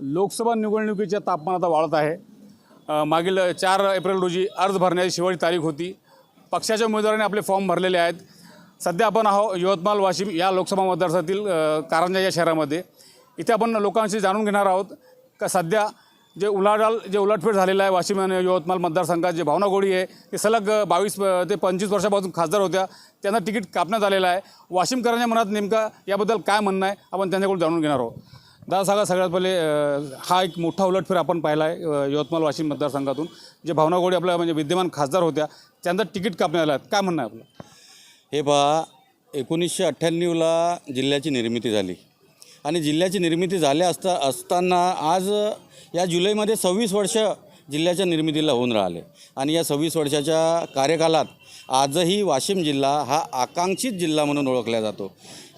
लोकसभा निवडणुकीच्या तापमान आता वाढत आहे. मागील चार एप्रिल रोजी अर्ज भरण्याची शेवटची तारीख होती. पक्षाच्या उमेदवारांनी आपले फॉर्म भरलेले आहेत. सध्या आपण आहो यवतमाळ वाशिम या लोकसभा मतदारसंघातील कारंजा या शहरामध्ये. इथे आपण लोकांशी जाणून घेणार आहोत. का सध्या जे उलाढाल जे उलटफेर झालेलं आहे वाशिम आणि यवतमाळ मतदारसंघात जे भावना गोडी आहे ते सलग बावीस ते पंचवीस वर्षापासून खासदार होत्या. त्यांना तिकीट कापण्यात आलेलं आहे. वाशिमकरांच्या मनात नेमका याबद्दल काय म्हणणं आहे? आपण त्यांच्याकडून जाणून घेणार आहोत. दादा सांगा सगळ्यात पहिले हा एक मोठा उलटफेर आपण पाहिला आहे यवतमाळ वाशिम मतदारसंघातून. जे भावना गोडी आपल्या म्हणजे विद्यमान खासदार होत्या त्यांचं तिकीट कापण्यात आलं. काय म्हणणं आहे आपलं? हे पहा एकोणीसशे अठ्ठ्याण्णवला जिल्ह्याची निर्मिती झाली. आणि जिल्ह्याची निर्मिती झाल्या असता असताना आज या जुलैमध्ये सव्वीस वर्ष जिल्ह्याच्या निर्मितीला होऊन राहिले. आणि या सव्वीस वर्षाच्या कार्यकालात आजही वाशिम जिल्हा हा आकांक्षित जिल्हा म्हणून ओळखला जातो.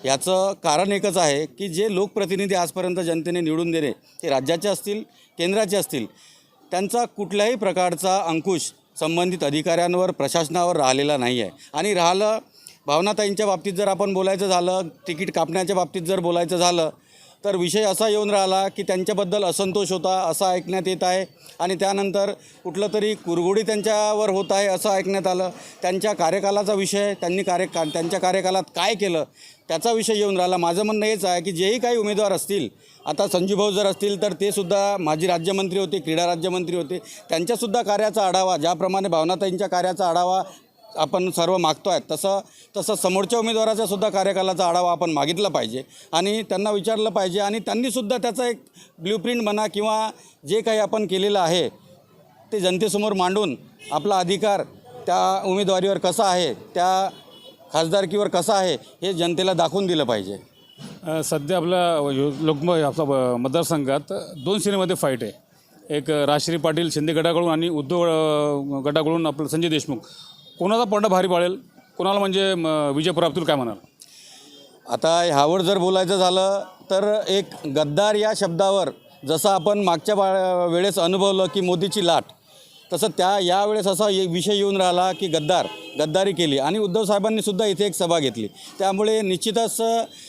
याचं कारण एकच आहे की जे लोकप्रतिनिधी आजपर्यंत जनतेने निवडून दिले ते राज्याचे असतील केंद्राचे असतील त्यांचा कुठल्याही प्रकारचा अंकुश संबंधित अधिकाऱ्यांवर प्रशासनावर राहिलेला नाही आहे आणि राहिलं भावनाताईंच्या बाबतीत जर आपण बोलायचं झालं तिकीट कापण्याच्या बाबतीत जर बोलायचं झालं तर विषय असा येऊन राहिला की त्यांच्याबद्दल असंतोष होता असं ऐकण्यात येत आहे. आणि त्यानंतर कुठलं तरी कुरघोडी त्यांच्यावर होत आहे असं ऐकण्यात आलं. त्यांच्या कार्यकालाचा विषय त्यांनी कार्य का त्यांच्या कार्यकालात काय केलं त्याचा विषय येऊन राहिला. माझं म्हणणं हेच आहे की जेही काही उमेदवार असतील आता संजूभाऊ जर असतील तर ते सुद्धा माजी राज्यमंत्री होते क्रीडा राज्यमंत्री होते. त्यांच्यासुद्धा कार्याचा आढावा ज्याप्रमाणे भावनाताईंच्या कार्याचा आढावा आपण सर्व मागतो आहे तसं तसं समोरच्या उमेदवाराचा सुद्धा कार्यकालाचा आढावा आपण मागितला पाहिजे. आणि त्यांना विचारलं पाहिजे आणि त्यांनीसुद्धा त्याचा एक ब्ल्यूप्रिंट म्हणा किंवा जे काही आपण केलेलं आहे ते जनतेसमोर मांडून आपला अधिकार त्या उमेदवारीवर कसा आहे त्या खासदारकीवर कसा आहे हे जनतेला दाखवून दिलं पाहिजे. सध्या आपल्या यो- लोकम आपला मतदारसंघात दोन श्रेणीमध्ये फाईट आहे. एक राजश्री पाटील शिंदे गटाकडून आणि उद्धव गटाकडून आपलं संजय देशमुख. कोणाचा पडा भारी पाडेल कोणाला म्हणजे म, विजय प्राप्तील काय म्हणाल? आता ह्यावर जर बोलायचं झालं तर एक गद्दार या शब्दावर जसं आपण मागच्या बा वेळेस अनुभवलं की मोदीची लाट तसं त्या यावेळेस असा ये- विषय येऊन राहिला की गद्दार गद्दारी केली आणि उद्धव साहेबांनी सुद्धा इथे एक सभा घेतली. त्यामुळे निश्चितच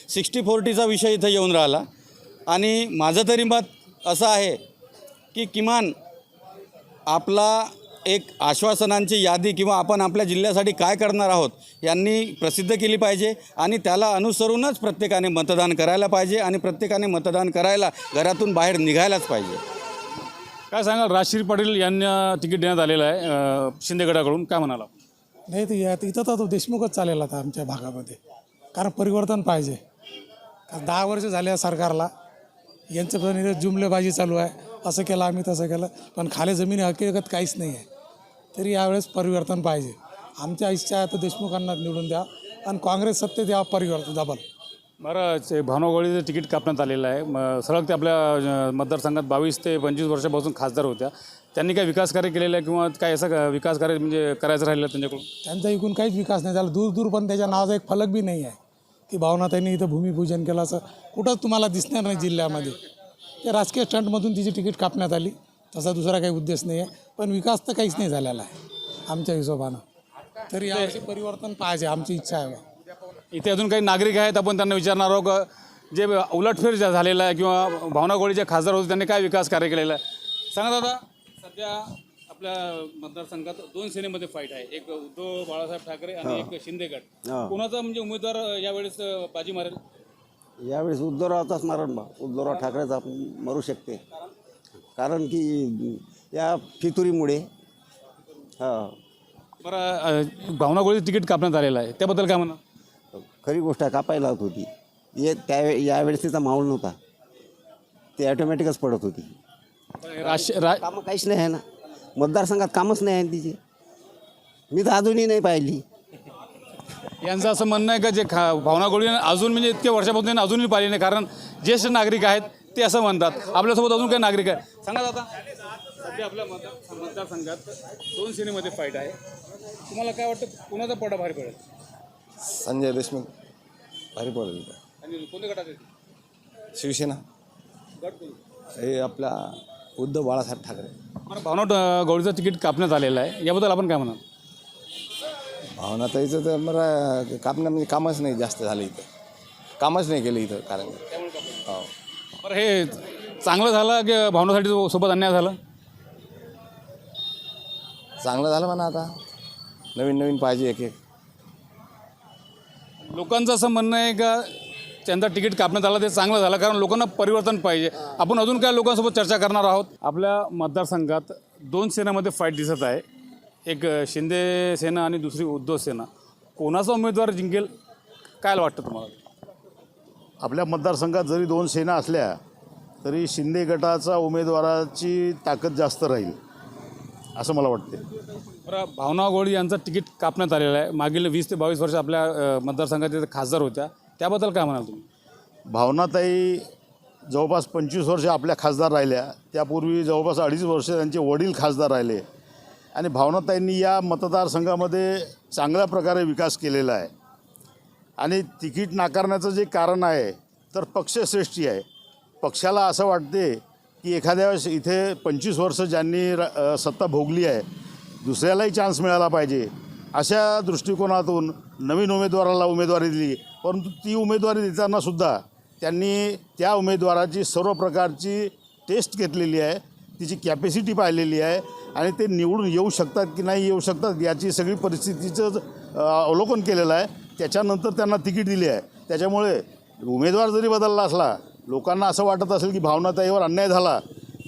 सिक्स्टी फोर्टीचा विषय इथं येऊन राहिला. आणि माझं तरी मत असं आहे की किमान आपला एक आश्वासनांची यादी किंवा आपण आपल्या जिल्ह्यासाठी काय करणार आहोत यांनी प्रसिद्ध केली पाहिजे आणि त्याला अनुसरूनच प्रत्येकाने मतदान करायला पाहिजे आणि प्रत्येकाने मतदान करायला घरातून बाहेर निघायलाच पाहिजे. काय सांगाल? राजश्री पाटील यांना तिकीट देण्यात आलेलं आहे शिंदेगडाकडून. शिंदे गटाकडून काय म्हणाला? नाही ते यात इथं तर तो देशमुखच चालेल आता आमच्या भागामध्ये. कारण परिवर्तन पाहिजे. कारण दहा वर्ष झाले या सरकारला. यांचं पण इथं जुमलेबाजी चालू आहे. असं केलं आम्ही तसं केलं. पण खाली जमिनी हकीकत काहीच नाही आहे. तरी यावेळेस परिवर्तन पाहिजे. आमच्या इच्छा आहे तर देशमुखांना निवडून द्या. आणि काँग्रेस सत्तेत या परिवर्तन डबल. बरं ते तिकीट कापण्यात आलेलं आहे. म सलग ते आपल्या मतदारसंघात बावीस ते पंचवीस वर्षापासून खासदार होत्या. त्यांनी काय विकास कार्य केलेलं आहे किंवा काय असं का- विकास कार्य म्हणजे करायचं राहिलं त्यांच्याकडून? त्यांचा एकूण काहीच विकास नाही झाला. दूर दूर पण त्याच्या नावाचा एक फलक बी नाही आहे. की भावना त्यांनी इथं भूमिपूजन केलं असं कुठंच तुम्हाला दिसणार नाही जिल्ह्यामध्ये. ते राजकीय स्टंटमधून तिची तिकीट कापण्यात आली. तसा दुसरा काही उद्देश नाही आहे. पण विकास तर काहीच नाही झालेला आहे आमच्या हिशोबानं. तरी यावर्षी परिवर्तन पाहिजे आमची इच्छा आहे. बा. इथे अजून काही नागरिक आहेत आपण त्यांना विचारणार आहोत जे उलटफेर जे झालेलं आहे किंवा भावनागोळीचे खासदार होते त्यांनी काय विकास कार्य केलेला आहे? सांगा दादा सध्या आपल्या मतदारसंघात दोन सेनेमध्ये फाईट आहे. एक उद्धव बाळासाहेब ठाकरे आणि एक शिंदे गट. कोणाचा म्हणजे उमेदवार यावेळेस बाजी मारेल? यावेळेस उद्धवरावचाच मारण बा. उद्धवराव ठाकरेचा मरू शकते. कारण की या फितुरीमुळे हा. बरं अ, भावनागोळीचं तिकीट कापण्यात आलेलं आहे. त्याबद्दल काय म्हणा? खरी गोष्ट आहे कापायला होत होती. ये त्या यावेळेस तिचा माहोल नव्हता. ती ॲटोमॅटिकच पडत होती. रा कामं काहीच नाही आहे ना. मतदारसंघात कामच नाही आहे तिचे. मी तर अजूनही नाही पाहिली. यांचं असं म्हणणं आहे का जे खा भावनागोळी अजून म्हणजे इतक्या वर्षापासून त्यांनी अजूनही पाहिली नाही कारण ज्येष्ठ नागरिक आहेत ते असं म्हणतात. आपल्यासोबत अजून काही नागरिक आहे सांगा दादा. सध्या आपल्या मतदार मतदारसंघात दोन श्रेणीमध्ये फाईट आहे. तुम्हाला काय वाटतं कुणाचा पडा भारी पडेल? संजय देशमुख. भारी पडेल इथं. आणि कोणत्या गटात येते शिवसेना. गट कोण? हे आपला उद्धव बाळासाहेब ठाकरे. भावना गौरीचं तिकीट कापण्यात आलेलं आहे. याबद्दल आपण काय म्हणाल? भावना ताईचं तर मला कापणं म्हणजे कामच नाही जास्त झालं इथं. कामच नाही केलं इथं कारण. हो. बरं हे चांगलं झालं की भावनासाठी सोबत अन्याय झाला? चांगलं झालं म्हणा आता. नवीन नवीन पाहिजे एक एक लोकांचं असं म्हणणं आहे का त्यांचा तिकीट कापण्यात आलं ते चांगलं झालं कारण लोकांना परिवर्तन पाहिजे. आपण अजून काय लोकांसोबत चर्चा करणार आहोत? आपल्या मतदारसंघात दोन सेनामध्ये फाईट दिसत आहे. एक शिंदे सेना आणि दुसरी उद्धव सेना. कोणाचा उमेदवार जिंकेल? काय वाटतं तुम्हाला? आपल्या मतदारसंघात जरी दोन सेना असल्या तरी शिंदे गटाचा उमेदवाराची ताकद जास्त राहील असं मला वाटते भावना गोळी यांचं तिकीट कापण्यात आलेलं आहे. मागील वीस ते बावीस वर्ष आपल्या मतदारसंघाच्या मतदारसंघात खासदार होत्या. त्याबद्दल काय म्हणाल तुम्ही? भावनाताई जवळपास पंचवीस वर्ष आपल्या खासदार राहिल्या. त्यापूर्वी जवळपास अडीच वर्ष त्यांचे वडील खासदार राहिले. आणि भावनाताईंनी या मतदारसंघामध्ये चांगल्या प्रकारे विकास केलेला आहे. आणि तिकीट नाकारण्याचं जे कारण आहे तर पक्षश्रेष्ठी आहे. पक्षाला असं वाटते की एखाद्या वेळेस इथे पंचवीस वर्ष ज्यांनी र- सत्ता भोगली आहे दुसऱ्यालाही चान्स मिळाला पाहिजे. अशा दृष्टिकोनातून नवीन उमेदवाराला उमेदवारी दिली. परंतु ती उमेदवारी देताना सुद्धा त्यांनी त्या उमेदवाराची सर्व प्रकारची टेस्ट घेतलेली आहे. तिची कॅपॅसिटी पाहिलेली आहे. आणि ते निवडून येऊ शकतात की नाही येऊ शकतात याची सगळी परिस्थितीचं अवलोकन केलेलं आहे. त्याच्यानंतर त्यांना तिकीट दिली आहे. त्याच्यामुळे उमेदवार जरी बदलला असला लोकांना असं वाटत असेल की भावनाताईवर अन्याय झाला.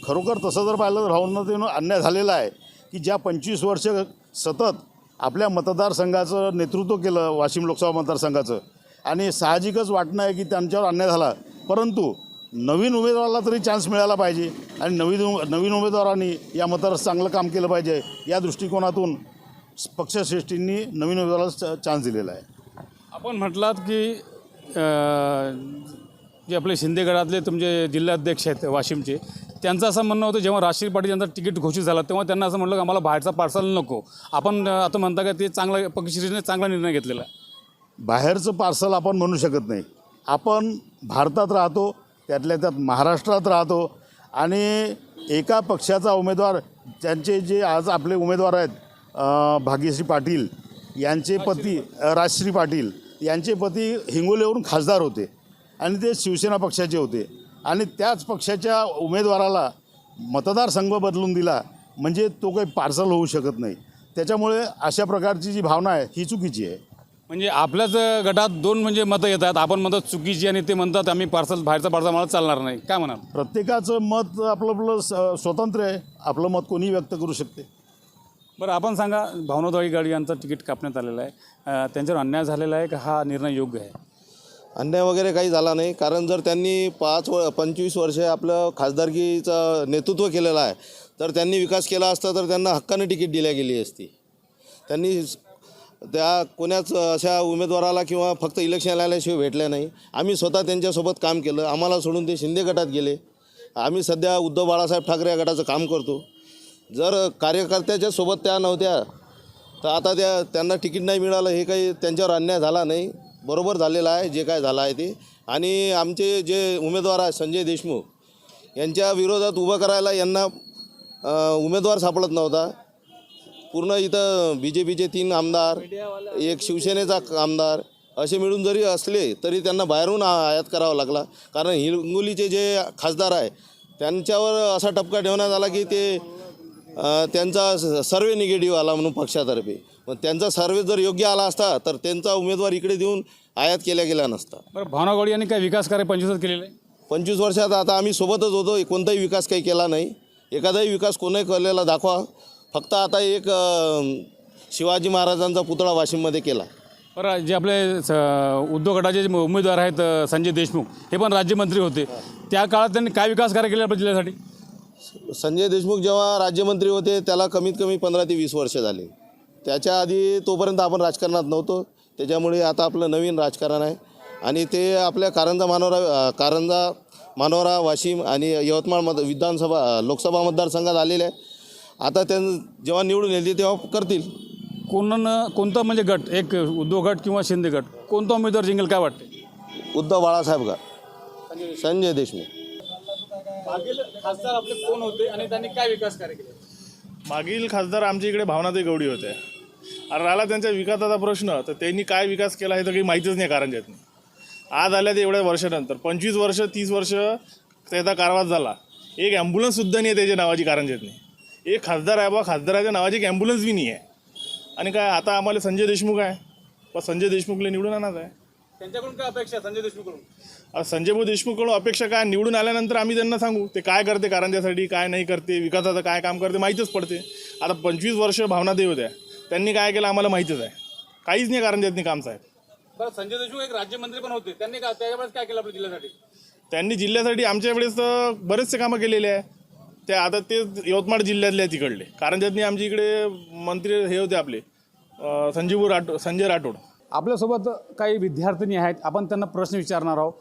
खरोखर तसं जर पाहिलं तर भावनाताईवर अन्याय झालेला आहे. की ज्या पंचवीस वर्ष सतत आपल्या मतदारसंघाचं नेतृत्व केलं वाशिम लोकसभा मतदारसंघाचं. आणि साहजिकच वाटणं आहे की त्यांच्यावर अन्याय झाला. परंतु नवीन उमेदवाराला तरी चान्स मिळाला पाहिजे आणि नवीन उम- नवीन उमेदवारांनी या मतदार चांगलं काम केलं पाहिजे या दृष्टिकोनातून पक्षश्रेष्ठींनी नवीन उमेदवाराला चान्स दिलेला आहे. आपण म्हटलात की जे आपले शिंदेगडातले तुमचे जिल्हाध्यक्ष आहेत वाशिमचे त्यांचं असं म्हणणं होतं जेव्हा राष्ट्रीय पाटील यांचा तिकीट घोषित झाला तेव्हा त्यांना असं म्हटलं की आम्हाला बाहेरचा पार्सल नको. आपण आता म्हणता का ते चांगला पक्षश्रीने चांगला निर्णय घेतलेला बाहेरचं पार्सल आपण म्हणू शकत नाही. आपण भारतात राहतो त्यातल्या त्यात महाराष्ट्रात राहतो आणि एका पक्षाचा उमेदवार त्यांचे जे आज आपले उमेदवार आहेत भाग्यश्री पाटील यांचे पती राजश्री पाटील यांचे पती हिंगोलीवरून खासदार होते. आणि ते शिवसेना पक्षाचे होते. आणि त्याच पक्षाच्या उमेदवाराला मतदारसंघ बदलून दिला म्हणजे तो काही पार्सल होऊ शकत नाही. त्याच्यामुळे अशा प्रकारची जी भावना आहे ही चुकीची आहे. म्हणजे आपल्याच गटात दोन म्हणजे मतं येतात. आपण म्हणतात चुकीची आणि ते म्हणतात आम्ही पार्सल बाहेरचा पार्सल मला चालणार नाही. काय म्हणाल? प्रत्येकाचं मत आपलं आपलं स- स्वतंत्र आहे. आपलं मत कोणीही व्यक्त करू शकते. बरं आपण सांगा भावनादाई गाडी यांचं तिकीट कापण्यात आलेलं आहे. अ, त्यांच्यावर अन्याय झालेला आहे का? हा निर्णय योग्य आहे? अन्याय वगैरे काही झाला नाही. कारण जर त्यांनी पाच व पंचवीस वर्षे आपलं खासदारकीचं नेतृत्व केलेलं आहे तर त्यांनी विकास केला असता तर त्यांना हक्काने तिकीट दिल्या गेली असती. त्यांनी त्या कोण्याच अशा उमेदवाराला किंवा फक्त इलेक्शन आल्याशिवाय भेटल्या नाही. आम्ही स्वतः त्यांच्यासोबत काम केलं. आम्हाला सोडून ते शिंदे गटात गेले. आम्ही सध्या उद्धव बाळासाहेब ठाकरे या गटाचं काम करतो. जर कार्यकर्त्याच्या सोबत त्या नव्हत्या तर आता त्या त्यांना तिकीट नाही मिळालं हे काही त्यांच्यावर अन्याय झाला नाही. बरोबर झालेलं आहे जे काय झालं आहे ते. आणि आमचे जे उमेदवार आहेत संजय देशमुख यांच्या विरोधात उभं करायला यांना उमेदवार सापडत नव्हता. पूर्ण इथं बी जे पीचे तीन आमदार एक शिवसेनेचा आमदार असे मिळून जरी असले तरी त्यांना बाहेरून आयात करावा लागला. कारण हिंगोलीचे जे खासदार आहे त्यांच्यावर असा टपका ठेवण्यात आला की ते त्यांचा स- सर्वे निगेटिव्ह आला म्हणून पक्षातर्फे. पण त्यांचा सर्वे जर योग्य आला असता तर त्यांचा उमेदवार इकडे देऊन आयात केला गेला नसता. बरं भावना गाडी यांनी काय विकास कार्य पंचवीसात केलेलं? आहे पंचवीस वर्षात आता आम्ही सोबतच होतो कोणताही विकास काही केला नाही. एखादाही विकास कोणाही केलेला दाखवा. फक्त आता एक अ, शिवाजी महाराजांचा पुतळा वाशिममध्ये केला. बरं जे आपले स- उद्धव गटाचे जे उमेदवार आहेत अ, संजय देशमुख हे पण राज्यमंत्री होते. त्या काळात त्यांनी काय विकास कार्य केले आपल्या जिल्ह्यासाठी? संजय देशमुख जेव्हा राज्यमंत्री होते त्याला कमीत कमी पंधरा ते वीस वर्ष झाले. त्याच्या आधी तोपर्यंत आपण राजकारणात नव्हतो. त्याच्यामुळे आता आपलं नवीन राजकारण आहे. आणि ते आपल्या कारंजा मानोरा कारंजा मानोरा वाशिम आणि यवतमाळ मत विधानसभा लोकसभा मतदारसंघात आलेले आहे आता त्यां जेव्हा निवडून येतील तेव्हा करतील. कोण कोणता म्हणजे गट? एक उद्धव गट किंवा शिंदे गट? कोणता उमेदवार जिंकेल काय वाटते उद्धव बाळासाहेब का संजय देशमुख. मागील खासदार आपले कोण होते आणि त्यांनी काय विकास कार्य केले? मागील खासदार आमच्या इकडे भावनाताई गवडी होते. आणि राहिला त्यांच्या विकासाचा प्रश्न तर त्यांनी काय विकास केला हे तर काही माहितीच नाही कारंजात आज आल्या ते एवढ्या वर्षानंतर पंचवीस वर्ष तीस वर्ष त्याचा कारवार झाला. एक ॲम्ब्युलन्ससुद्धा नाही आहे त्याच्या नावाची कारंजेत नाही एक खासदार आहे बा खासदाराच्या नावाची एक ॲम्ब्युलन्स बी नाही आहे. आणि काय आता आम्हाला संजय देशमुख आहे. पण संजय देशमुखला निवडून आणायचं आहे. त्यांच्याकडून काय अपेक्षा संजय देशमुखकडून? संजय भाऊ देशमुखकडून अपेक्षा काय? निवडून आल्यानंतर आम्ही त्यांना सांगू ते काय करते कारंजासाठी काय नाही करते विकासाचं काय काम करते माहीतच पडते. आता पंचवीस वर्ष भावनादेव होत्या त्यांनी काय केलं आम्हाला माहीतच आहे. काहीच नाही कारंजातनी काम साहेब. बरं संजय देशमुख एक राज्यमंत्री पण होते. त्यांनी का त्याच्यावेळेस काय केलं आपल्या जिल्ह्यासाठी? त्यांनी जिल्ह्यासाठी आमच्या वेळेस तर बरेचसे कामं केलेले आहे. ते आता ते यवतमाळ जिल्ह्यातले आहे तिकडले कारंजातनी आमच्या इकडे मंत्री हे होते आपले. अं, संजीव राठोड संजय राठोड. आपल्यासोबत काही विद्यार्थिनी आहेत. आपण त्यांना प्रश्न विचारणार आहोत.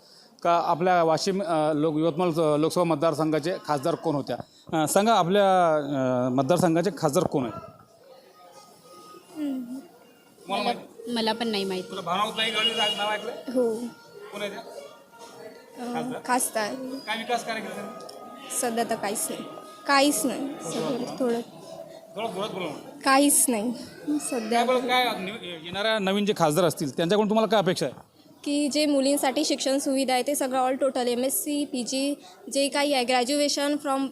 का आपल्या वाशिम अ, लोक यवतमाळ अ, लोकसभा मतदारसंघाचे खासदार कोण होत्या? अ, सांगा आपल्या अ, मतदारसंघाचे खासदार कोण मला मला पण नाही माहिती. तुला भावनावत नाही नाव ऐकलं हो. खासदार? काय विकास कार्य केले त्यांनी? सध्या तर काहीच नाही. काहीच नाही. थोडं थोडं जोरात बोला ना. काहीच नाही. सध्या काय काय येणाऱ्या नवीन जे खासदार असतील त्यांच्याकडून तुम्हाला काय अपेक्षा आहे? की जे मुलींसाठी शिक्षण सुविधा आहे ते सगळं all total M S C P G जे काही आहे graduation from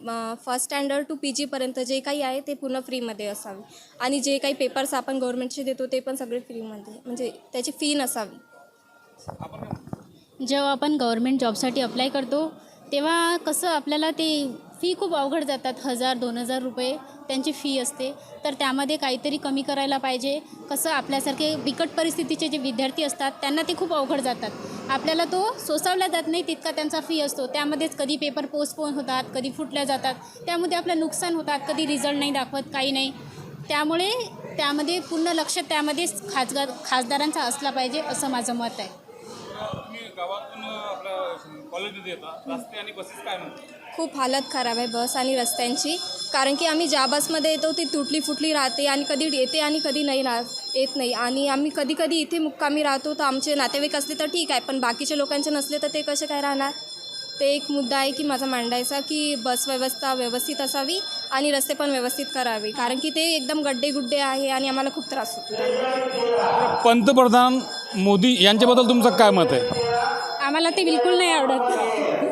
first standard to P जीपर्यंत जे काही आहे ते पूर्ण फ्रीमध्ये असावे. आणि जे काही पेपर्स आपण गव्हर्नमेंटचे देतो ते पण सगळे फ्रीमध्ये म्हणजे त्याची फी नसावी. जेव्हा आपण गव्हर्मेंट जॉबसाठी अप्लाय करतो तेव्हा कसं आपल्याला ते फी खूप अवघड जातात हजार दोन हजार रुपये त्यांची फी असते. तर त्यामध्ये काहीतरी कमी करायला पाहिजे. कसं आपल्यासारखे बिकट परिस्थितीचे जे विद्यार्थी असतात त्यांना ते खूप अवघड जातात. आपल्याला तो सोसावला जात नाही तितका त्यांचा फी असतो. त्यामध्येच कधी पेपर पोस्टपोन होतात कधी फुटल्या जातात. त्यामध्ये आपलं नुकसान होतात कधी रिझल्ट नाही दाखवत काही नाही. त्यामुळे त्यामध्ये पूर्ण लक्ष त्यामध्ये खासदार खासदारांचा असला पाहिजे असं माझं मत आहे. खूप हालत खराब आहे बस आणि रस्त्यांची. कारण की आम्ही ज्या बसमध्ये येतो ती तुटली फुटली राहते आणि कधी येते आणि कधी नाही राहत येत नाही. आणि आम्ही कधी कधी इथे मुक्कामी राहतो तर आमचे नातेवाईक असले तर ठीक आहे पण बाकीचे लोकांचे नसले तर ते कसे काय राहणार? ते एक मुद्दा आहे की माझा मांडायचा की बस व्यवस्था व्यवस्थित असावी आणि रस्ते पण व्यवस्थित करावे. कारण की ते एकदम गड्डे गुड्डे आहे आणि आम्हाला खूप त्रास होतो. पंतप्रधान मोदी यांच्याबद्दल तुमचं काय मत आहे? आम्हाला ते बिलकुल नाही आवडत.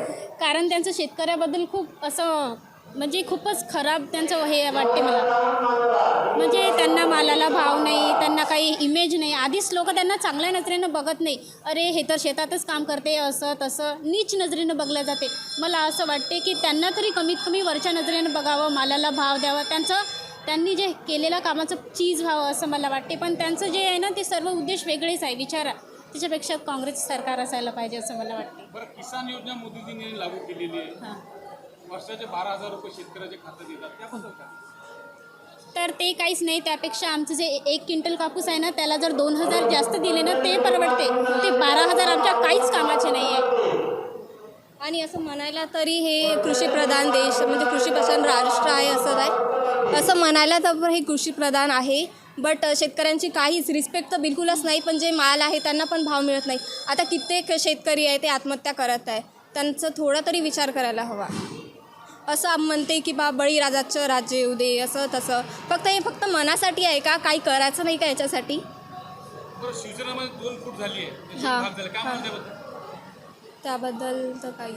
कारण त्यांचं शेतकऱ्याबद्दल खूप असं म्हणजे खूपच खराब त्यांचं हे वाटते मला. म्हणजे त्यांना मालाला भाव नाही त्यांना काही इमेज नाही. आधीच लोक त्यांना चांगल्या नजरेनं बघत नाही. अरे हे तर शेतातच काम करते असं तसं. नीच नजरेनं बघलं जाते. मला असं वाटते की त्यांना तरी कमीत कमी वरच्या नजरेनं बघावं मालाला भाव द्यावा. त्यांचं त्यांनी जे केलेल्या कामाचं चीज व्हावं असं मला वाटते. पण त्यांचं जे आहे ना ते सर्व उद्देश वेगळेच आहे विचारा. त्याच्यापेक्षा काँग्रेस सरकार असायला पाहिजे असं मला वाटते. बरं किसान योजना मोदीजींनी लागू केलेली आहे. वर्षाचे बारा हजार रुपये शेतकऱ्याचे खाते देतात. त्याबद्दल काय तर ते काहीच नाही त्यापेक्षा आमचं जे एक क्विंटल कापूस आहे ना त्याला जर दोन हजार जास्त दिले ना ते परवडते. ते बारा हजार आमच्या काहीच कामाचे नाही आहे आणि असं म्हणायला तरी हे कृषीप्रधान देश म्हणजे कृषीप्रधान राष्ट्र आहे असं आहे असं म्हणायला तर हे कृषीप्रधान आहे. बट शेतकऱ्यांची काहीच रिस्पेक्ट तर बिलकुलच नाही पण जे माल आहे त्यांना पण भाव मिळत नाही. आता कित्येक शेतकरी आहे ते आत्महत्या करत आहे. त्यांचं थोडा तरी विचार करायला हवा. असं म्हणते की बा बळीराजाचं राज्य येऊ दे असं तसं. फक्त हे फक्त मनासाठी आहे का? काही करायचं नाही का याच्यासाठी? हां. त्याबद्दल तर काही.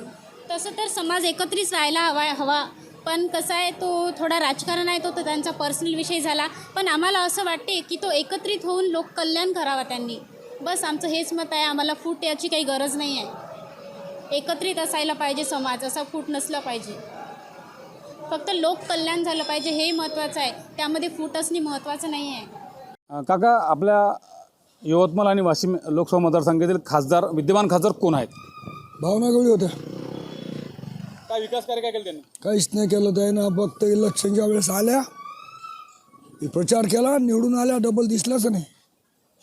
तसं तर समाज एकत्रित राहायला हवा हवा. पण कसं आहे तो थोडा राजकारण आहे तो तर त्यांचा पर्सनल विषय झाला. पण आम्हाला असं वाटते की तो एकत्रित होऊन लोक कल्याण करावा त्यांनी. बस आमचं हेच मत आहे आम्हाला फूट याची काही गरज नाही आहे. एकत्रित असायला पाहिजे समाज असा फूट नसला पाहिजे. फक्त लोक कल्याण झालं पाहिजे हे महत्त्वाचं आहे. त्यामध्ये फूट असणे महत्त्वाचं नाही आहे. काका आपल्या यवतमाळ आणि वाशिम लोकसभा मतदारसंघातील खासदार विद्यमान खासदार कोण आहेत? भावना गवळी होत्या. काय विकास कार्य काय केलं त्यांनी? काहीच नाही केलं त्यानं फक्त इलेक्शनच्या वेळेस आल्या हे प्रचार केला निवडून आल्या डबल दिसलाच नाही?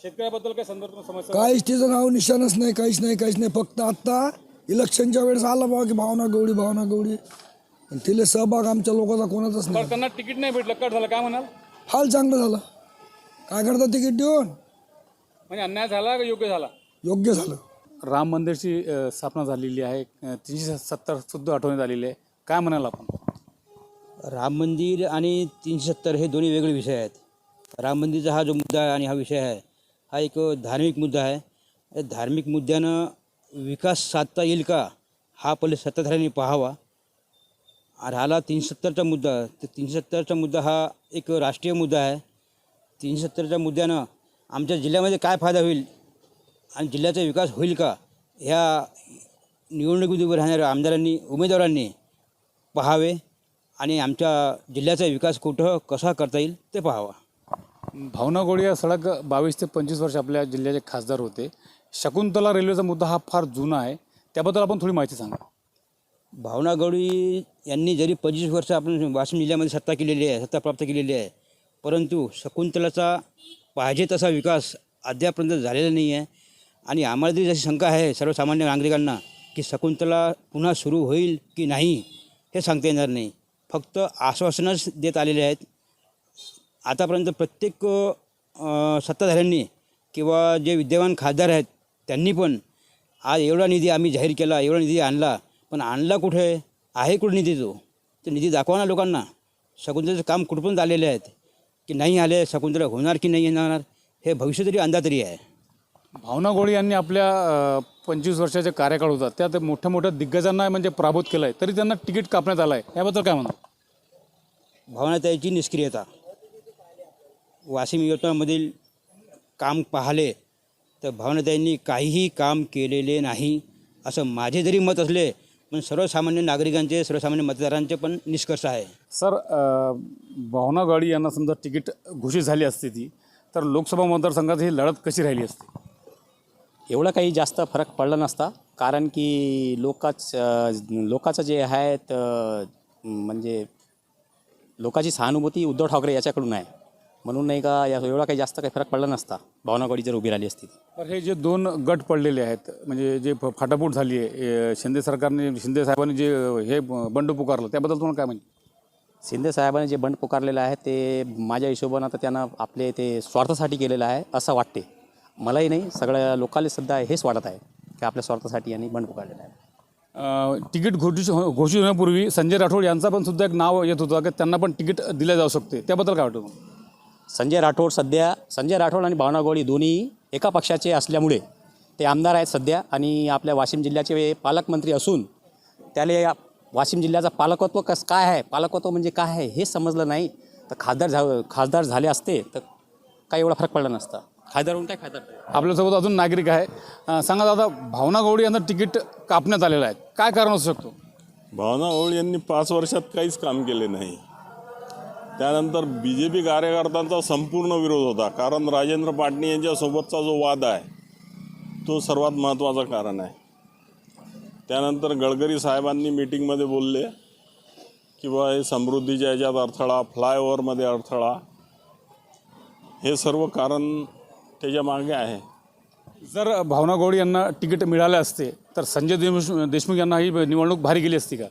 शेतकऱ्याबद्दल काय संदर्भ समस्या काहीच तिचं नाव निशाणच नाही काहीच नाही काहीच नाही. फक्त आत्ता इलेक्शनच्या वेळेस आला बाबा की भावना गवडी भावना गवडी आणि तिले सहभाग आमच्या लोकांचा कोणाचाच नाही. त्यांना तिकीट नाही भेटलं कट झालं काय म्हणाल? हाल चांगलं झालं. काय करता तिकीट देऊन? म्हणजे अन्याय झाला का योग्य झाला? योग्य झालं. राम मंदिरची अ, स्थापना झालेली आहे. अ, तीनशे सत्तर सुद्धा आठवण्यात आलेली आहे. काय म्हणाल आपण? राम मंदिर आणि तीनशे सत्तर हे दोन्ही वेगळे विषय आहेत. राम मंदिरचा हा जो मुद्दा आहे आणि हा विषय आहे हा एक धार्मिक मुद्दा आहे. या धार्मिक मुद्द्यानं विकास साधता येईल का हा पहिले सत्ताधाऱ्यांनी पाहावा. आणि राहिला तीनशे सत्तरचा मुद्दा. तर तीनशे सत्तरचा मुद्दा हा एक राष्ट्रीय मुद्दा आहे. तीनशे सत्तरच्या मुद्द्यानं आमच्या जिल्ह्यामध्ये काय फायदा होईल? आणि जिल्ह्याचा विकास होईल का? ह्या निवडणुकीत उभे राहणाऱ्या आमदारांनी उमेदवारांनी पाहावे आणि आमच्या जिल्ह्याचा विकास कुठं कसा करता येईल ते पाहावा. भावना गोळी या सलग बावीस ते पंचवीस वर्ष आपल्या जिल्ह्याचे खासदार होते. शकुंतला रेल्वेचा मुद्दा हा फार जुना आहे. त्याबद्दल आपण थोडी माहिती सांगा. भावना गवळी यांनी जरी पंचवीस वर्ष आपण वाशिम जिल्ह्यामध्ये सत्ता केलेली आहे सत्ता प्राप्त केलेली आहे परंतु शकुंतलाचा पाहिजे तसा विकास अद्यापर्यंत झालेला नाही आहे. आणि आम्हाला तरी जशी शंका आहे सर्वसामान्य नागरिकांना की शकुंतला पुन्हा सुरू होईल की नाही हे सांगता येणार नाही. फक्त आश्वासनच देत आलेले आहेत. आतापर्यंत प्रत्येक सत्ताधाऱ्यांनी किंवा जे विद्यमान खासदार आहेत त्यांनी पण आज एवढा निधी आम्ही जाहीर केला एवढा निधी आणला पण आणला कुठे? आहे कुठे निधी तो? तो निधी दाखवा ना लोकांना. शकुंतलेचं काम कुठपर्यंत आलेले आहेत? की नाही आले? शकुंतला होणार की नाही येणार? हे भविष्य तरी अंदा तरी आहे. भावना गोळी यांनी आपल्या पंचवीस वर्षाचे कार्यकाळ होता. त्यात मोठ्या मोठ्या दिग्गजांना म्हणजे पराभूत केलं आहे तरी त्यांना तिकीट कापण्यात आलं आहे याबद्दल काय म्हणतो भावनाताईची निष्क्रियता. वाशिम यवतमाळमधील काम पाहिले तर भावनाताईंनी काहीही काम केलेले नाही असं माझे जरी मत असले पण सर्वसामान्य नागरिकांचे सर्वसामान्य मतदारांचे पण निष्कर्ष आहे. सर भावना गवळी यांना समजा तिकीट घोषित झाली असती ती तर लोकसभा मतदारसंघात ही लढत कशी राहिली असती? एवढा काही जास्त फरक पडला नसता. कारण की लोकाच लोकाचं जे आहे तर म्हणजे लोकाची सहानुभूती उद्धव ठाकरे याच्याकडून आहे. म्हणून नाही का या एवढा काही जास्त काही फरक पडला नसता. भावनागडी जर उभी राहिली असती तर. हे जे दोन गट पडलेले आहेत म्हणजे जे फाटाफूट झाली आहे शिंदे सरकारने शिंदे साहेबांनी जे हे बंड पुकारलं त्याबद्दल तुम्हाला काय म्हणजे शिंदे साहेबांनी जे बंड पुकारलेलं आहे ते माझ्या हिशोबानं तर त्यांना आपले ते स्वार्थासाठी केलेलं आहे असं वाटते. मलाही नाही सगळ्या लोकांना सुद्धा हेच वाटत आहे की आपल्या स्वार्थासाठी यांनी बंड पुकारलेलं आहे. अ, तिकीट घोषित हो- घोषित होण्यापूर्वी संजय राठोड यांचा पण सुद्धा एक नाव येत होतं की त्यांना पण तिकीट दिलं जाऊ शकते. त्याबद्दल काय वाटतं तुम्हाला? संजय राठोड सध्या संजय राठोड आणि भावना गवळी दोन्ही एका पक्षाचे असल्यामुळे ते आमदार आहेत सध्या आणि आपल्या वाशिम जिल्ह्याचे पालकमंत्री असून त्याला या वाशिम जिल्ह्याचं पालकत्व कसं काय आहे पालकत्व म्हणजे काय आहे हे समजलं नाही. तर खासदार झा खासदार झाले असते तर काही एवढा फरक पडला नसता. खासदार होऊन काय खासदार. आपल्यासोबत अजून नागरिक आहे. अ, सांगा दादा भावना गवळी यांना तिकीट कापण्यात आलेलं आहे. काय कारण असू शकतो? भावना ओळ यांनी पाच वर्षात काहीच काम केले नाही. त्यानंतर बी जे पी कार्यकर्त्यांचा संपूर्ण विरोध होता. कारण राजेंद्र पाटणी यांच्यासोबतचा जो वाद आहे तो सर्वात महत्त्वाचं कारण आहे. त्यानंतर गडकरी साहेबांनी मिटिंगमध्ये बोलले की बा हे समृद्धीच्या याच्यात अडथळा फ्लायओव्हरमध्ये अडथळा. हे सर्व कारण त्याच्यामागे आहे. जर भावना गवळी यांना तिकीट मिळाले असते तर संजय देशमुख देशमुख यांना ही निवडणूक भारी गेली असती का?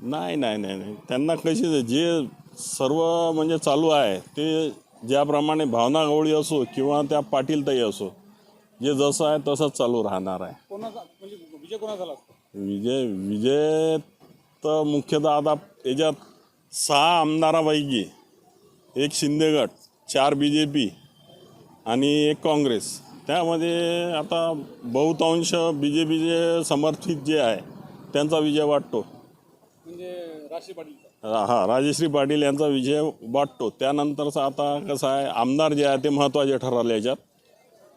नाही नाही नाही नाही. त्यांना कशी जे सर्व म्हणजे चालू आहे ते ज्याप्रमाणे भावना गवळी असो किंवा त्या पाटीलताई असो जे जसं आहे तसंच चालू राहणार आहे. कोणाचा म्हणजे विजय कोणा झाला विजय विजय तर मुख्यतः आता याच्यात सहा आमदारापैकी एक शिंदे गट चार बी जे पी आणि एक काँग्रेस. त्यामध्ये आता बहुतांश बी जे पीचे समर्थित जे आहे त्यांचा विजय वाटतो. म्हणजे राशी पाटील. हा राजश्री पाटील यांचा विजय वाटतो. त्यानंतरचा आता कसं आहे आमदार जे आहे ते महत्त्वाचे ठरले याच्यात.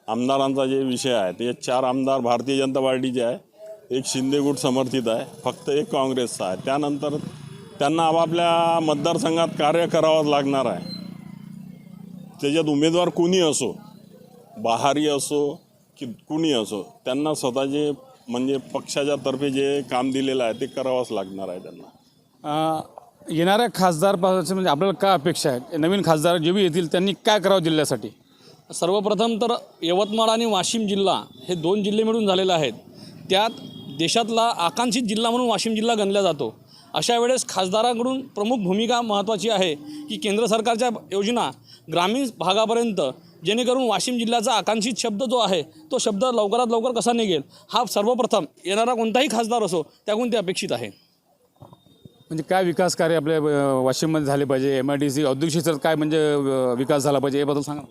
आमदारांचा जे विषय आहे ते चार आमदार भारतीय जनता पार्टीचे आहे एक शिंदे गुट समर्थित आहे फक्त एक काँग्रेसचा आहे. त्यानंतर त्यांना आपापल्या मतदारसंघात कार्य करावंच लागणार आहे. त्याच्यात उमेदवार कोणी असो बाहारी असो की कुणी असो त्यांना स्वतःचे म्हणजे पक्षाच्या तर्फे जे काम दिलेलं आहे ते करावंच लागणार आहे त्यांना. येणाऱ्या खासदार म्हणजे आपल्याला काय अपेक्षा आहे नवीन खासदार जे बी येतील त्यांनी काय करावं जिल्ह्यासाठी? सर्वप्रथम तर यवतमाळ आणि वाशिम जिल्हा हे दोन जिल्हे मिळून झालेले आहेत. त्यात देशातला आकांक्षित जिल्हा म्हणून वाशिम जिल्हा गणला जातो. अशा वेळेस खासदारांकडून प्रमुख भूमिका महत्त्वाची आहे की केंद्र सरकारच्या योजना ग्रामीण भागापर्यंत जेणेकरून वाशिम जिल्ह्याचा आकांक्षित शब्द जो आहे तो शब्द लवकरात लवकर कसा निघेल हा सर्वप्रथम येणारा कोणताही खासदार असो त्याकडून ते अपेक्षित आहे. म्हणजे काय विकास कार्य आपल्या वाशिममध्ये झाले पाहिजे? एम आय डी सी औद्योगिक क्षेत्रात काय म्हणजे विकास झाला पाहिजे याबद्दल सांगा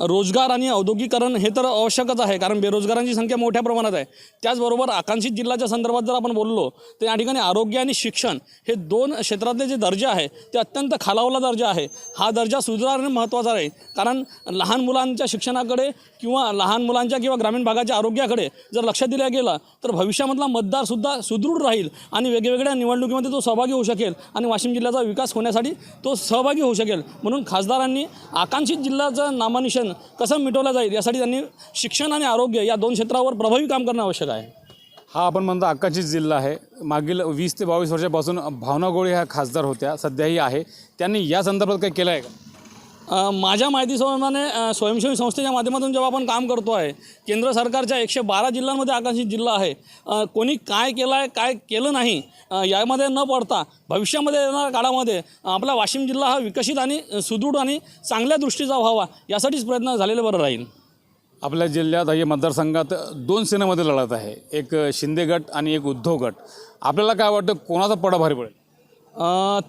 रोजगार आणि औद्योगिकरण हे तर आवश्यकच आहे कारण बेरोजगारांची संख्या मोठ्या प्रमाणात आहे. त्याचबरोबर आकांक्षित जिल्ह्याच्या संदर्भात जर आपण बोललो तर या ठिकाणी आरोग्य आणि शिक्षण हे दोन क्षेत्रातले जे दर्जे आहे ते अत्यंत खालावला दर्जा आहे. हा दर्जा सुधारणे महत्त्वाचा आहे कारण लहान मुलांच्या शिक्षणाकडे किंवा लहान मुलांच्या किंवा ग्रामीण भागाच्या आरोग्याकडे जर लक्ष दिल्या गेलं तर भविष्यामधला मतदारसुद्धा सुदृढ राहील आणि वेगवेगळ्या निवडणुकीमध्ये तो सहभागी होऊ शकेल आणि वाशिम जिल्ह्याचा विकास होण्यासाठी तो सहभागी होऊ शकेल. म्हणून खासदारांनी आकांक्षित जिल्ह्याचं नामानिशन कसं मिटवलं जाईल? यासाठी त्यांनी शिक्षण आणि आरोग्य या दोन क्षेत्रावर प्रभावी काम करणं आवश्यक आहे. हा आपण म्हणतो अक्काची जिल्हा आहे. मागील वीस ते बावीस वर्षापासून भावना गोळी ह्या खासदार होत्या सध्याही आहे. त्यांनी या संदर्भात काही केलं आहे का? माझ्या माहितीप्रमाणे स्वयंसेवी संस्थेच्या माध्यमातून जेव्हा आपण काम करतो आहे केंद्र सरकारच्या एकशे बारा जिल्ह्यांमध्ये आकांक्षित जिल्हा आहे. कोणी काय केलं आहे काय केलं नाही यामध्ये न पडता भविष्यामध्ये येणाऱ्या काळामध्ये आपला वाशिम जिल्हा हा विकसित आणि सुदृढ आणि चांगल्या दृष्टीचा व्हावा यासाठीच प्रयत्न झालेले बरं राहील. आपल्या जिल्ह्यात हे मतदारसंघात दोन सेनेमध्ये लढत आहे. एक शिंदे गट आणि एक उद्धव गट. आपल्याला काय वाटतं कोणाचा पडा भारी पडेल?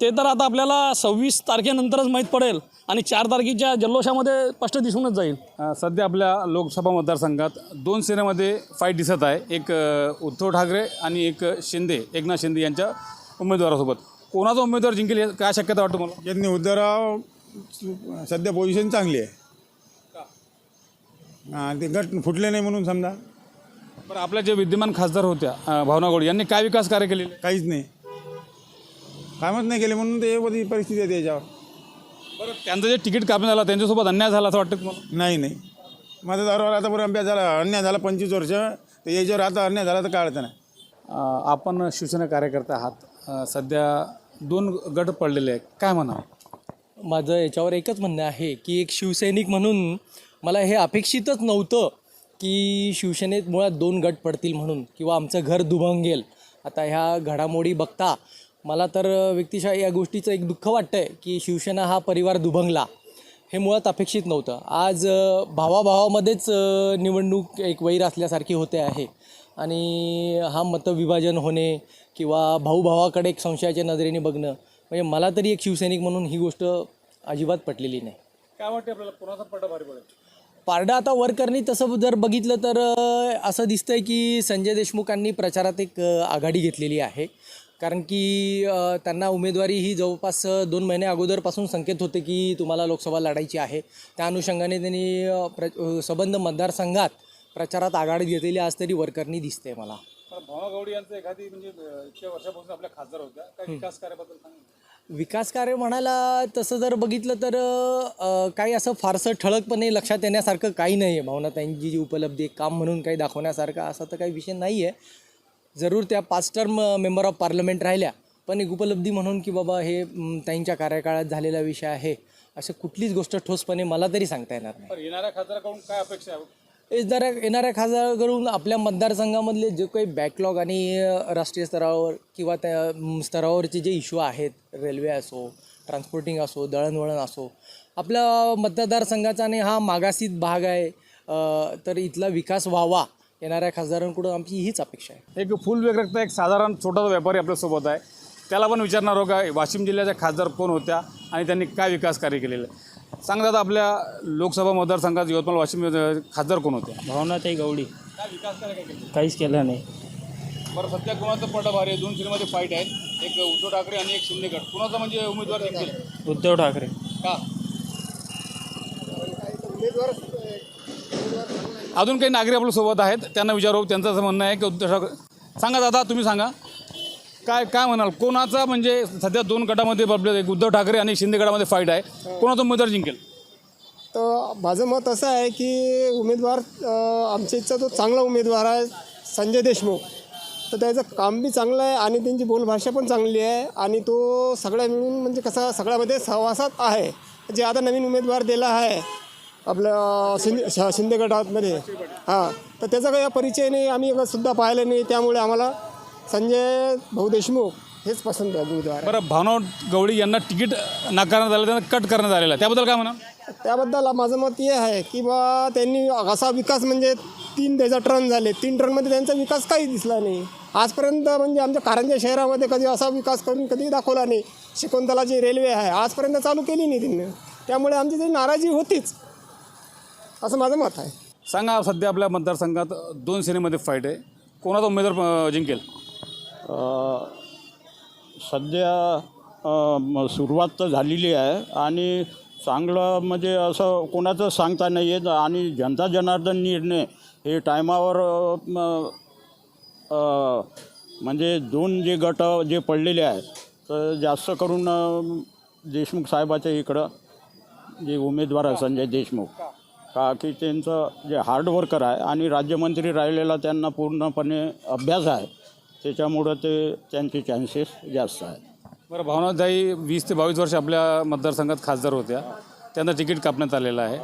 ते तर आता आपल्याला सव्वीस तारखेनंतरच माहीत पडेल आणि चार तारखेच्या जल्लोषामध्ये स्पष्ट दिसूनच जाईल. सध्या आपल्या लोकसभा मतदारसंघात दोन सेनेमध्ये फाईट दिसत आहे. एक उद्धव ठाकरे आणि एक शिंदे एकनाथ शिंदे यांच्या उमेदवारासोबत. कोणाचा उमेदवार जिंकेल हे काय शक्यता वाटतं मला यांनी उद्धवराव सध्या पोझिशन चांगली आहे. हां ते गट फुटले नाही म्हणून समजा. बरं आपल्या जे विद्यमान खासदार होत्या भावना गोड यांनी काय विकास कार्य केलेले? काहीच नाही. कामच नाही केले म्हणून ते बधी परिस्थिती आहे त्याच्यावर. बरं त्यांचं जे तिकीट कापण्यात आलं त्यांच्यासोबत अन्याय झाला असं वाटतं तुम्हाला? नाही नाही. मतदारावर आतापर्यंत अभ्यास झाला अन्याय झाला पंचवीस वर्ष तर याच्यावर आता अन्याय झाला तर आहे अ, आपण शिवसेना कार्यकर्ते आहात. अ, सध्या दोन गट पडलेले आहेत. काय म्हणा माझं याच्यावर एकच म्हणणं आहे की एक शिवसैनिक म्हणून मला हे अपेक्षितच नव्हतं की शिवसेनेत मुळात दोन गट पडतील म्हणून किंवा आमचं घर दुभंगेल. आता ह्या घडामोडी बघता मला तर व्यक्तिशः या गोष्टीचं एक दुःख वाटतं आहे की शिवसेना हा परिवार दुभंगला. हे मुळात अपेक्षित नव्हतं. आज भावाभावामध्येच निवडणूक एक वैर असल्यासारखी होते आहे. आणि हा मतविभाजन होणे किंवा भाऊभावाकडे एक संशयाच्या नजरेने बघणं म्हणजे मला तरी एक शिवसैनिक म्हणून ही गोष्ट अजिबात पटलेली नाही. काय वाटते आपल्याला? कोणाचा पडा भारी पडेल? पारडा आता वर करणे तसं जर बघितलं तर असं दिसतंय की संजय देशमुखांनी प्रचारात एक आघाडी घेतलेली आहे. कारण की त्यांना उमेदवारी ही जवळपास दोन महिने अगोदरपासून संकेत होते की तुम्हाला लोकसभा लढायची आहे. त्या अनुषंगाने त्यांनी प्र संबंध मतदारसंघात प्रचारात आघाडी घेतलेली आज तरी वरकरणी दिसते मला. तर भावना गवडी यांचं एखादी म्हणजे इतक्या वर्षापासून आपल्या खासदार होत्या. काय विकास कार्याबद्दल सांगा विकास कार्य म्हणायला तसं जर बघितलं तर काही असं फारसं ठळकपणे लक्षात येण्यासारखं काही नाही आहे भावनाताईंची जी उपलब्धी काम म्हणून काही दाखवण्यासारखं असा तर काही विषय नाही आहे जरूर त्या पाच टर्म मेंबर ऑफ पार्लमेंट राहिल्या. पण एक उपलब्धी म्हणून की बाबा हे म, ताईंच्या कार्यकाळात झालेला विषय आहे असं कुठलीच गोष्ट ठोसपणे मला तरी सांगता येणार नाही. येणाऱ्या खासदाराकडून काय अपेक्षा आहे? येणाऱ्या येणाऱ्या खासदाराकडून आपल्या मतदारसंघामधले जे काही बॅकलॉग आणि राष्ट्रीय स्तरावर किंवा त्या स्तरावरचे जे इश्यू आहेत रेल्वे असो ट्रान्सपोर्टिंग असो दळणवळण असो आपल्या मतदारसंघाचा आणि हा मागासीत भाग आहे तर इथला विकास व्हावा येणाऱ्या खासदारांकडून आमची हीच अपेक्षा आहे. एक फुल व्यतिरिक्त एक साधारण छोटासा व्यापारी आपल्यासोबत आहे. त्याला पण विचारणार हो का वाशिम जिल्ह्याच्या खासदार कोण होत्या आणि त्यांनी काय विकास कार्य केलेलं आहे? सांग दादा आपल्या लोकसभा मतदारसंघात यवतमाळ वाशिम खासदार कोण होत्या भावनाताई गवडी काय विकास कार्य काय केलं काहीच केलं नाही. बरं सध्या कोणाचं पडा भारी आहे. दोन सिनेमध्ये फाईट आहेत. एक उद्धव ठाकरे आणि एक शिंदे गट कोणाचा म्हणजे उमेदवार जिंकेल उद्धव ठाकरे. का? अजून काही नागरिक आपल्यासोबत आहेत त्यांना विचारू त्यांचं असं म्हणणं आहे की उद्धव सांगा दादा तुम्ही सांगा. काय काय म्हणाल? कोणाचा म्हणजे सध्या दोन गटामध्ये आपले एक उद्धव ठाकरे आणि शिंदे गटामध्ये फाईट आहे. कोणाचा उमेदवार जिंकेल? तर माझं मत असं आहे की उमेदवार आमच्या इथचा जो चांगला उमेदवार आहे संजय देशमुख. तर त्याचं काम बी चांगलं आहे आणि त्यांची बोलभाषा पण चांगली आहे आणि तो सगळ्या मिळून म्हणजे कसा सगळ्यामध्ये सहवासात आहे. जे आता नवीन उमेदवार दिला आहे आपलं शिंदे श- शिंदे गटामध्ये हां. तर त्याचा काही परिचय नाही आम्ही सुद्धा पाहिलं नाही त्यामुळे आम्हाला संजय भाऊ देशमुख हेच पसंत आहे उमेदवार. बरं भावना गवळी यांना तिकीट नाकारण्यात आलं त्यांना कट करण्यात आलेलं आहे. त्याबद्दल काय म्हणा? त्याबद्दल माझं मत हे आहे की बा त्यांनी असा विकास म्हणजे तीन त्याचा टर्न झाले. तीन टर्नमध्ये त्यांचा विकास काही दिसला नाही. आजपर्यंत म्हणजे आमच्या कारंजा शहरामध्ये कधी असा विकास करून कधी दाखवला नाही. शकुंतला जी रेल्वे आहे. आजपर्यंत चालू केली नाही त्यांनी त्यामुळे आमची ती नाराजी होतीच. असं माझं मत आहे. सांगा सध्या आपल्या मतदारसंघात दोन सेनेमध्ये फाईट आहे. कोणाचा उमेदवार अ, जिंकेल? सध्या अ, म- सुरुवात तर झालेली आहे आणि चांगलं म्हणजे असं कोणाचं सांगता नाही येत आणि जनता जनार्दन निर्णय हे टायमावर अ, म- अ, म्हणजे दोन जे गट जे पडलेले आहेत तर जास्त करून अ, देशमुख साहेबाच्या इकडं जे उमेदवार आहे संजय देशमुख. का की त्यांचं जे हार्डवर्कर आहे आणि राज्यमंत्री राहिलेला त्यांना पूर्णपणे अभ्यास आहे त्याच्यामुळं ते त्यांचे चान्सेस जास्त आहेत. बरं भावनाताई वीस ते बावीस वर्ष आपल्या मतदारसंघात खासदार होत्या. त्यांना तिकीट कापण्यात आलेलं आहे.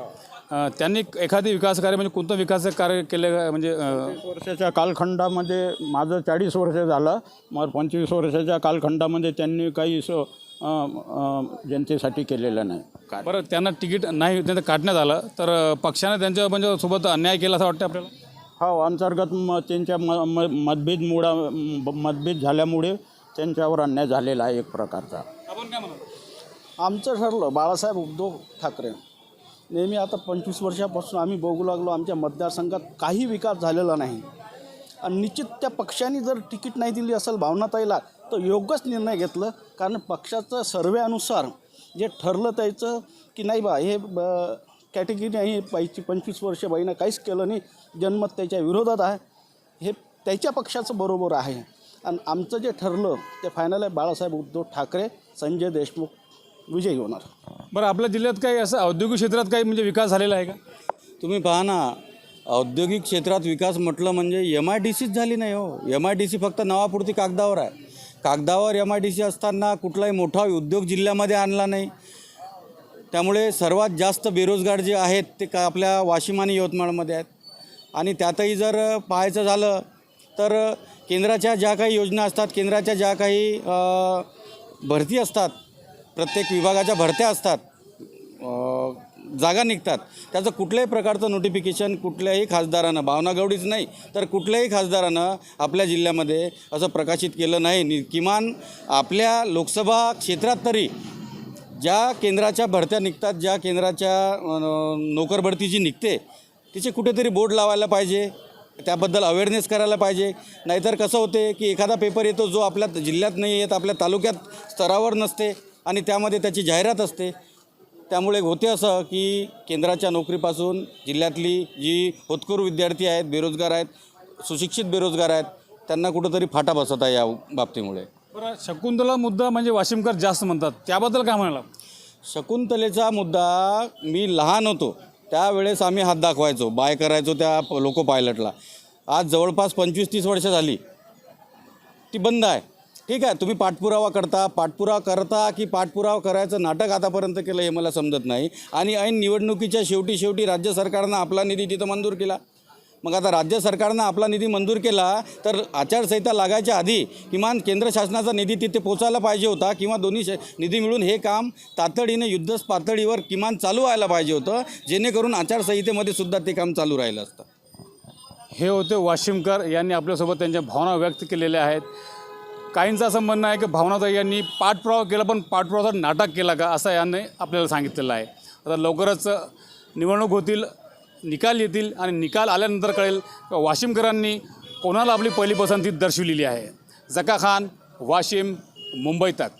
अ, त्यांनी एखादी विकास कार्य म्हणजे कोणतं विकास कार्य केलं म्हणजे अ, वर्षाच्या कालखंडामध्ये माझं चाळीस वर्ष झालं मग पंचवीस वर्षाच्या कालखंडामध्ये त्यांनी काही अ, जनतेसाठी केलेलं नाही. बरं त्यांना तिकीट नाही त्यांचं काढण्यात आलं तर पक्षाने त्यांच्या म्हणजे सोबत अन्याय केला असं वाटतं आपल्याला? हो अंतर्गत म त्यांच्या म म मतभेद मुळा म- मतभेद झाल्यामुळे त्यांच्यावर अन्याय झालेला आहे एक प्रकारचा. आपण काय म्हणतो आमचं ठरलं बाळासाहेब उद्धव ठाकरे. नेहमी आता पंचवीस वर्षापासून आम्ही बघू लागलो आमच्या मतदारसंघात काही विकास झालेला नाही. आणि निश्चित त्या पक्षाने जर तिकीट नाही दिली असेल भावनाताईला तर योग्यच निर्णय घेतलं. कारण पक्षाचं सर्वेनुसार जे ठरलं त्याचं की नाही बा हे कॅटेगरी नाही बाईची पंचवीस वर्ष बाईनं काहीच केलं नाही जन्मत त्याच्या विरोधात आहे. हे त्याच्या पक्षाचं बरोबर आहे. आणि आमचं जे ठरलं ते फायनल आहे. बाळासाहेब उद्धव ठाकरे संजय देशमुख विजयी होणार. बरं आपल्या जिल्ह्यात काही असं औद्योगिक क्षेत्रात काही म्हणजे विकास झालेला आहे का? तुम्ही पहा ना औद्योगिक क्षेत्रात विकास म्हटलं म्हणजे एम आय डी सीच झाली नाही हो. एम आय डी सी फक्त नावापुरती कागदावर आहे. कागदावर एम आय डी सी असताना कुठलाही मोठा उद्योग जिल्ह्यामध्ये आणला नाही. त्यामुळे सर्वात जास्त बेरोजगार जे आहेत ते का आपल्या वाशिम आणि यवतमाळमध्ये आहेत. आणि त्यातही जर पाहायचं झालं तर केंद्राच्या ज्या काही योजना असतात केंद्राच्या ज्या काही भरती असतात प्रत्येक विभागाच्या भरत्या असतात जागा निघतात. त्याचं कुठल्याही प्रकारचं नोटिफिकेशन कुठल्याही खासदारानं भावना गवडीच नाही तर कुठल्याही खासदारानं आपल्या जिल्ह्यामध्ये असं प्रकाशित केलं नाही. नि किमान आपल्या लोकसभा क्षेत्रात तरी ज्या केंद्राच्या भरत्या निघतात ज्या केंद्राच्या नोकरभरती नोकर भरती जी निघते तिचे कुठेतरी बोर्ड लावायला पाहिजे. त्याबद्दल अवेअरनेस करायला पाहिजे. नाहीतर कसं होते की एखादा पेपर येतो जो आपल्या जिल्ह्यात नाही येत आपल्या तालुक्यात स्तरावर नसते आणि त्यामध्ये त्याची जाहिरात असते. त्यामुळे होते असं की केंद्राच्या नोकरीपासून जिल्ह्यातली जी होतकरू विद्यार्थी आहेत बेरोजगार आहेत सुशिक्षित बेरोजगार आहेत त्यांना कुठंतरी फाटा बसत आहे या बाबतीमुळे. बरं शकुंतला मुद्दा म्हणजे वाशिमकर जास्त म्हणतात. त्याबद्दल काय म्हणाला? शकुंतलेचा मुद्दा मी लहान होतो. त्यावेळेस आम्ही हात दाखवायचो. बाय करायचो त्या लोको पायलटला आज जवळपास पंचवीस तीस वर्ष झाली. ती बंद आहे. ठीक आहे तुम्ही पाठपुरावा करता. पाठपुरावा करता की पाठपुरावा करायचं नाटक आतापर्यंत केलं हे मला समजत नाही. आणि ऐन निवडणुकीच्या शेवटी शेवटी राज्य सरकारनं आपला निधी तिथं मंजूर केला. मग आता राज्य सरकारनं आपला निधी मंजूर केला तर आचारसंहिता लागायच्या आधी किमान केंद्र शासनाचा निधी तिथे पोचायला पाहिजे होता किंवा दोन्ही श निधी मिळून हे काम तातडीने युद्धस पातळीवर किमान चालू व्हायला पाहिजे होतं जेणेकरून आचारसंहितेमध्ये सुद्धा ते काम चालू राहिलं असतं. हे होते वाशिमकर यांनी आपल्यासोबत त्यांच्या भावना व्यक्त केलेल्या आहेत. काहींचं असं म्हणणं आहे की भावनाताई यांनी पाठपुरावा केला पण पाठपुरावाचा नाटक केला का असं यांनी आपल्याला सांगितलेलं आहे. आता लवकरच निवडणूक होतील निकाल येतील आणि निकाल आल्यानंतर कळेल वाशिमकरांनी कोणाला आपली पहिली पसंती दर्शवलेली आहे. जका खान वाशिम मुंबई तक.